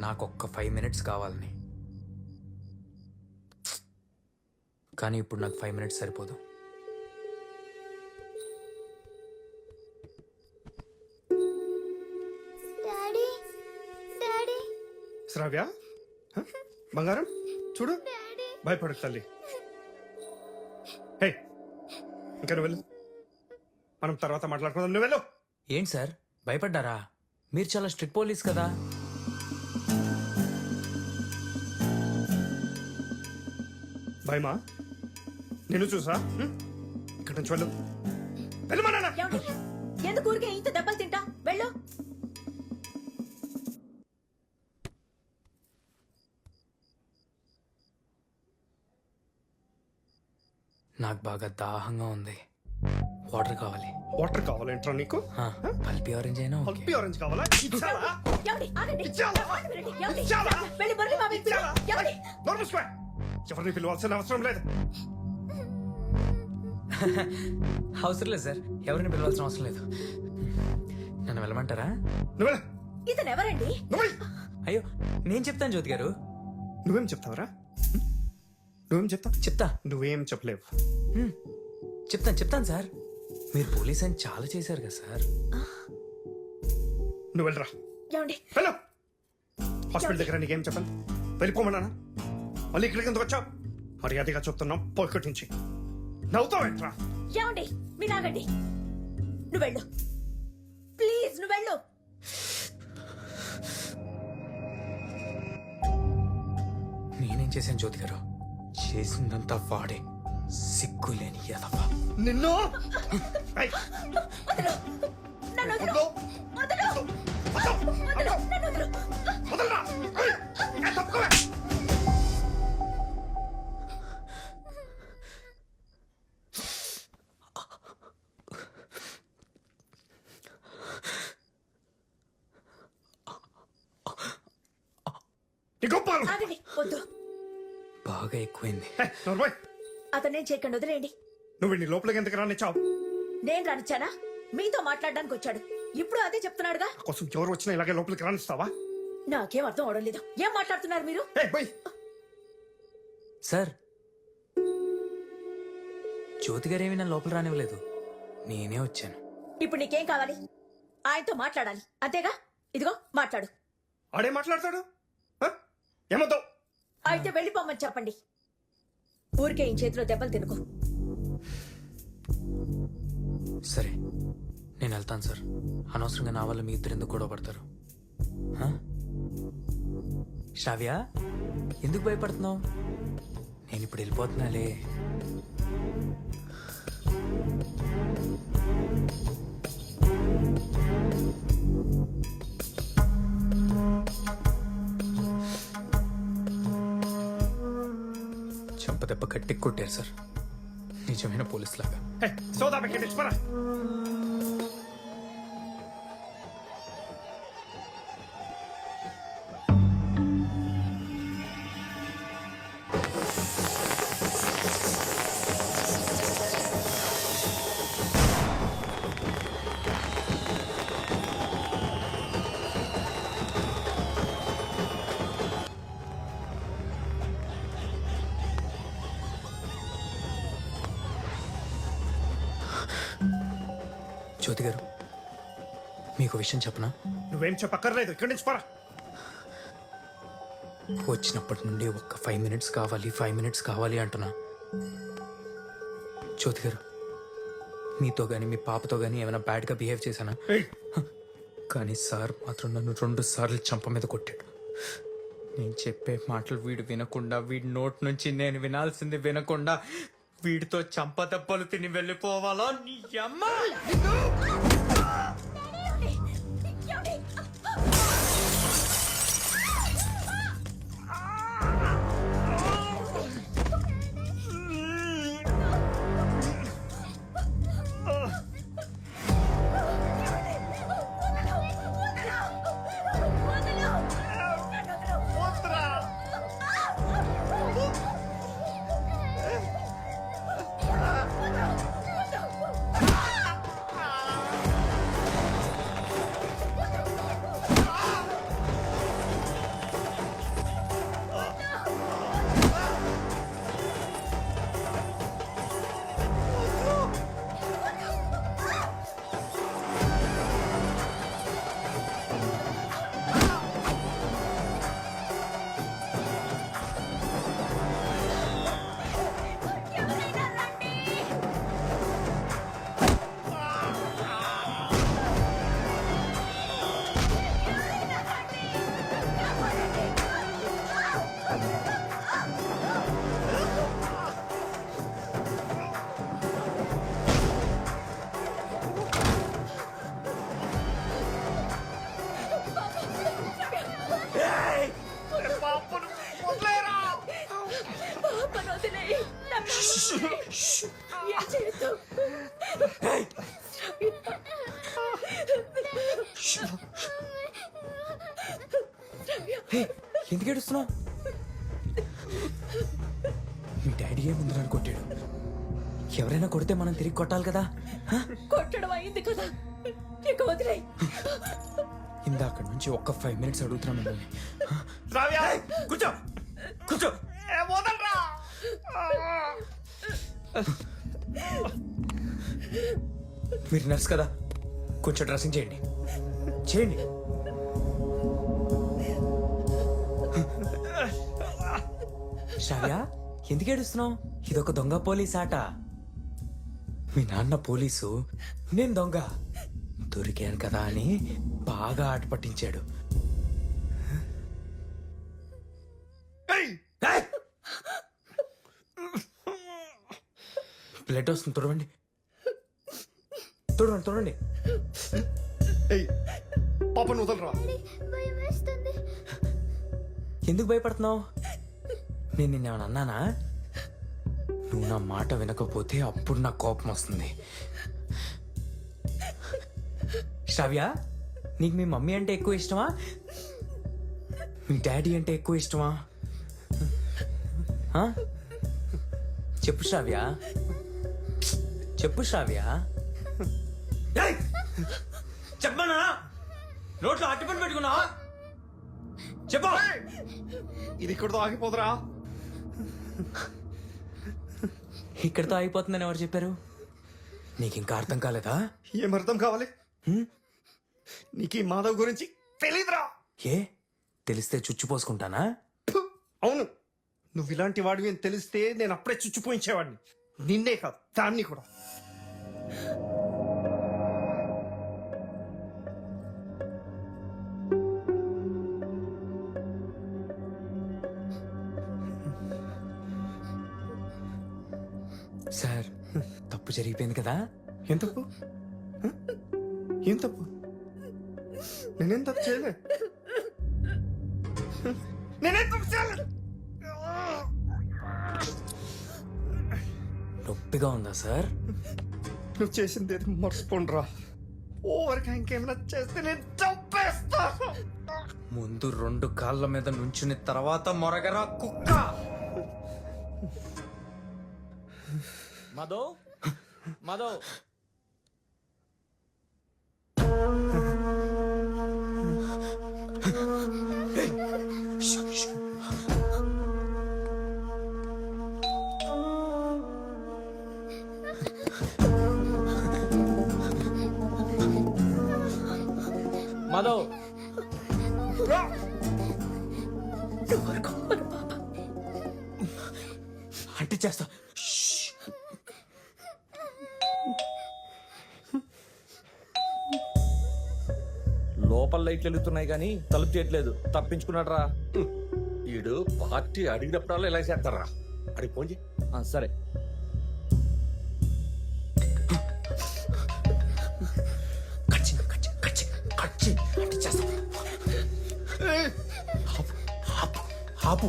నాకు ఒక్క five minutes కావాలని. కానీ ఇప్పుడు నాకు ఫైవ్ మినిట్స్ సరిపోదు. Daddy daddy. శ్రావ్య హ? బంగారం చూడు. భయపడకు తల్లి. హే ఇంకా నువ్వు వెళ్ళు. మనం తర్వాత మాట్లాడుకుందాం. నువ్వు వెళ్ళు. ఏంటి సార్? భయపడ్డారా? మీరు చాలా స్ట్రిక్ట్ పోలీస్ కదా. భయమా నేను చూసా? ఇక్కడ నుంచి వెళ్ళు వెళ్ళమా నాన్న? ఎందుకు ఊరికే ఇంత దెబ్బలు తింటా వెళ్ళు నాకు బాగా దాహంగా ఉంది వాటర్ కావాలి వాటర్ కావాలంటారా నీకు పల్పి ఆరెంజ్ అయినా. పల్పి ఆరెంజ్ కావాలా ఇచ్చావా ఏమండి? ఆగండి. ఇచ్చావా? ఇచ్చావా? వెళ్ళి మురళి మామయ్యకి పిలు. ఇచ్చావా? ఏమండి? నోరు మూసుకో. ఎవరిని పిలవాల్సిన అవసరం లేదు. అవసరం లేదు సార్. ఎవరిని పిలవాల్సిన అవసరం లేదు. నన్ను వెళ్ళమంటారా? నువ్వు. ఇతను ఎవరండి. అయ్యో నేను చెప్తాను జ్యోతి గారు. నువ్వేం చెప్తావరా? నువ్వేం చెప్తావు? చెప్తా. నువ్వేం చెప్పలేవు. చెప్తాను చెప్తాను సార్. మీరు పోలీస్ అని చాలా చేశారు కదా సార్. నువ్వు వెళ్ళరా. హలో హాస్పిటల్ దగ్గర నీకేం చెప్పాను వెళ్ళిపోమన్నానా? మళ్ళీ ఇక్కడికి ఎందుకు వచ్చావు? మర్యాదగా చెప్తున్నాం పోయికటి నుంచి నవ్వుతావేంట్రా ఏమండి? మీరు ఆగండి. నువ్వు వెళ్ళు. ప్లీజ్ నువ్వు వెళ్ళు. నేనేం చేశాను జ్యోతి గారు? చేసిందంతా వాడే. సిగ్గులేని ఎదవా నిన్ను? గొప్పలు. ఆగండి వద్దు. బాగా ఎక్కువైంది. అతన్నేం చేయకండి వదిలేయండి. నువ్వు నీ లోపలికి ఎందుకు రానిచ్చావు? నేను రానిచ్చానా? మీతో మాట్లాడడానికి వచ్చాడు. ఇప్పుడు అదే చెప్తున్నాడుగా? కోసం ఎవరు వచ్చినా ఇలాగే లోపలికి రానిస్తావా? నాకేం అర్థం అవడం లేదు. ఏం మాట్లాడుతున్నారు మీరు? సార్ జ్యోతి గారు ఏమీ నా లోపల రానివ్వలేదు. నేనే వచ్చాను. ఇప్పుడు నీకేం కావాలి? ఆయనతో మాట్లాడాలి. అంతేగా? ఇదిగో మాట్లాడు. ఆడే మాట్లాడతాడు? అయితే వెళ్ళిపోమని చెప్పండి. ఊరికే ఈ చేతిలో దెబ్బలు తినుకో. సరే నేను వెళ్తాను సార్. అనవసరంగా నా వల్ల మీ ఇద్దరు ఎందుకు గొడవ పడతారు? హ? శ్రావ్య ఎందుకు భయపడుతున్నావు? నేను ఇప్పుడు వెళ్ళిపోతున్నాలే. చెంపదెబ్బ కట్టి కొట్టారు సార్. నిజమైన పోలీసులాగా. ఏ, సోదా జ్యోతి గారు మీకు విషయం చెప్పనా? నువ్వేం చెప్పక్కర్లేదు ఇక్కడి నుంచి పరా. వచ్చినప్పటి నుండి ఒక్క ఫైవ్ మినిట్స్ కావాలి ఫైవ్ మినిట్స్ కావాలి అంటున్నా. జ్యోతి గారు మీతో కానీ మీ పాపతో కానీ ఏమైనా బ్యాడ్గా బిహేవ్ చేశానా? కానీ సార్ మాత్రం నన్ను రెండు సార్లు చంప మీద కొట్టాడు. నేను చెప్పే మాటలు వీడు వినకుండా వీడి నోట్ నుంచి నేను వినాల్సింది వినకుండా వీడితో చంపదెబ్బలు తిని వెళ్ళిపోవాలా నీ అమ్మ? ఎందుకు ఏడుస్తున్నావు? మీ డాడీ ఏముందని కొట్టాడు? ఎవరైనా కొడితే మనం తిరిగి కొట్టాలి కదా? కొట్టడం అయింది కదా. ఇక వదిలేయ్. ఇందాక నుంచి ఒక్క ఫైవ్ మినిట్స్ అడుగుతున్నా మిమ్మల్ని. రావ్యా కూర్చో. కూర్చో. మీరు నర్స్ కదా? కొంచెం డ్రెస్సింగ్ చేయండి. చేయండి. శ్రావ్య ఎందుకు ఏడుస్తున్నావు? ఇదొక దొంగ పోలీస్ ఆట. మీ నాన్న పోలీసు నేను దొంగ. దొరికాను కదా అని బాగా ఆట పట్టించాడు బ్లడ్ వస్తుంది తుడవండి. తుడవండి తుడవండి. ఏయ్ పాపను వదలరా? ఎందుకు భయపడుతున్నావు? నేను నిన్నేమన్నా అన్నానా? నువ్వు నా మాట వినకపోతే అప్పుడు నాకు కోపం వస్తుంది. శ్రావ్య నీకు మీ మమ్మీ అంటే ఎక్కువ ఇష్టమా? మీ డాడీ అంటే ఎక్కువ ఇష్టమా? చెప్పు శ్రావ్య. చెప్పు శ్రావ్య. ఏయ్! చెప్పమన్నా నోట్లో అట్టుపని పెట్టుకున్నావా? చెప్పు. ఇది ఇక్కడితో ఆగిపోదురా. ఇక్కడితో అయిపోతుందని ఎవరు చెప్పారు? నీకు ఇంకా అర్థం కాలేదా? ఏం అర్థం కావాలి? నీకు ఈ మాధవ్ గురించి తెలీదురా. ఏ? తెలిస్తే చుచ్చిపోసుకుంటానా అవును. నువ్వు ఇలాంటి వాడివి అని తెలిస్తే నేను అప్పుడే చుచ్చిపోయించేవాడిని. నిన్నే కాదు దాన్ని కూడా. సార్ తప్పు జరిగిపోయింది కదా? ఏం తప్పు? ఏం తప్పు? నేనేం తప్పు చేయలే? నేనేం తప్పు చేయలేదు నొప్పిగా ఉందా సార్? నువ్వు చేసింది ఏది? మర్చిపోండిరా. ఓవర్గా ఇంకేమైనా చేస్తే నేను చంపేస్తా. ముందు రెండు కాళ్ళ మీద నుంచుని తర్వాత మొరగరా కుక్క. మధు? మధు? మధు నువ్వు ఊరుకో, మన పాప అంటే చేస్తా. లోపల లైట్లు వెలుగుతున్నాయి కానీ తలుపు చేయట్లేదు తప్పించుకున్నాడు రా ఈడు పార్టీ అడిగినప్పుడల్లా ఇలా చేస్తారా అడిగి ఫోన్ చేయి. సరే. ఆపు.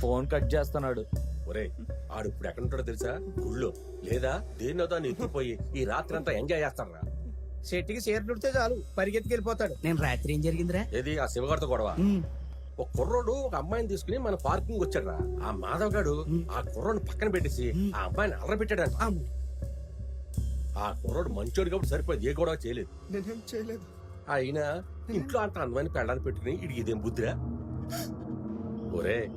ఫోన్ కట్ చేస్తున్నాడు. ఒరే ఆడు ఇప్పుడు ఎక్కడ ఉంటాడో తెలుసా? గుళ్ళో. లేదా దేన్నో దాన్ని ఎత్తుకుపోయి ఈ రాత్రి అంతా ఎంజాయ్ చేస్తారా చెట్టుకి చీర చుడితే చాలు. పరిగెత్తుకెళ్ళిపోతాడు. నేను రాత్రి ఏం జరిగిందిరా? ఏది? ఆ శివగారితో గొడవ? ఒక కుర్రోడు ఒక అమ్మాయిని తీసుకుని మన పార్కింగ్ వచ్చాడు ఆ మాధవ్ గాడు ఆ కుర్రోడు పక్కన పెట్టేసి ఆ అమ్మాయిని అల్లరి పెట్టాడంట అమ్మ. ఆ కుర్రోడు మంచోడు కాబట్టి సరిపోయింది ఏ గొడవ చేయలేదు. నేనేం చేయలేదు. అయినా ఇంట్లో అంత అందమైన పెళ్ళాన్ని పెట్టుకుని ఇడిగిదేం బుద్ధిరా? ఒరే